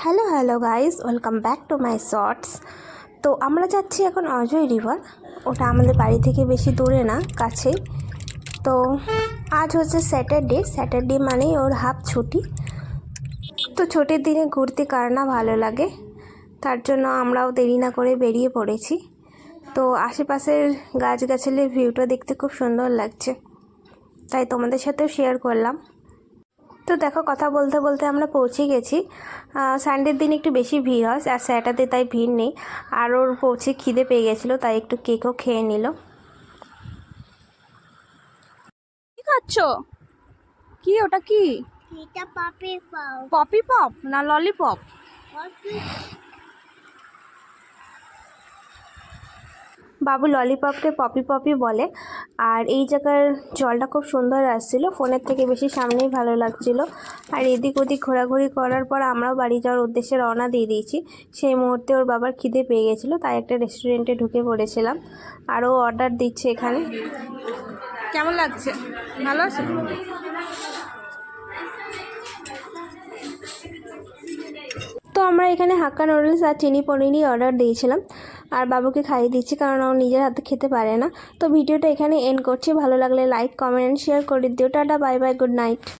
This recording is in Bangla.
Hello hello guys welcome back to my shorts তো আমরা যাচ্ছি এখন অজয় রিভার ওটা আমাদের বাড়ি থেকে বেশি দূরে না, কাছেই। তো আজ হচ্ছে স্যাটারডে স্যাটারডে মানেই ওর হাফ ছুটি। তো ছুটির দিনে ঘুরতে কার না ভালো লাগে, তার জন্য আমরাও দেরি না করে বেরিয়ে পড়েছি। তো আশেপাশের গাছগাছালির ভিউটা দেখতে খুব সুন্দর লাগছে। তাই তোমাদের সাথেও শেয়ার করলাম। তো দেখো কথা বলতে বলতে আমরা পৌঁছে গেছি। সানডের দিন একটু বেশি ভিড় হয় আর স্যাটারডে তাই ভিড় নেই। আর ওর পৌঁছে খিদে পেয়ে গেছিল তাই একটু কেকও খেয়ে নিল। কি খাচ্ছ? কি ওটা কি? এটা পাপে পাও পপি পপ না ললিপপ বাবু ললিপপকে পপি পপি বলে। আর এই জায়গার জলটা খুব সুন্দর আসছিল। ফোনের থেকে বেশি সামনেই ভালো লাগছিল। আর এদিক ওদিক ঘোরাঘুরি করার পর আমরাও বাড়ি যাওয়ার উদ্দেশ্যে রওনা দিয়ে দিয়েছি। সেই মুহূর্তে ওর বাবার খিদে পেয়ে গেছিল তাই একটা রেস্টুরেন্টে ঢুকে পড়েছিলাম। আরও অর্ডার দিচ্ছে এখানে। কেমন লাগছে? ভালো আছে? তো আমরা এখানে হাক্কা নুডলস আর চিনি পনিরই অর্ডার দিয়েছিলাম। আর বাবুকে খাইয়ে দিচ্ছি কারণ ও নিজের হাতে খেতে পারে না। তো ভিডিওটা এখানে এন্ড করছি। ভালো লাগলে লাইক কমেন্ট শেয়ার করে দিও। Tata bye bye good night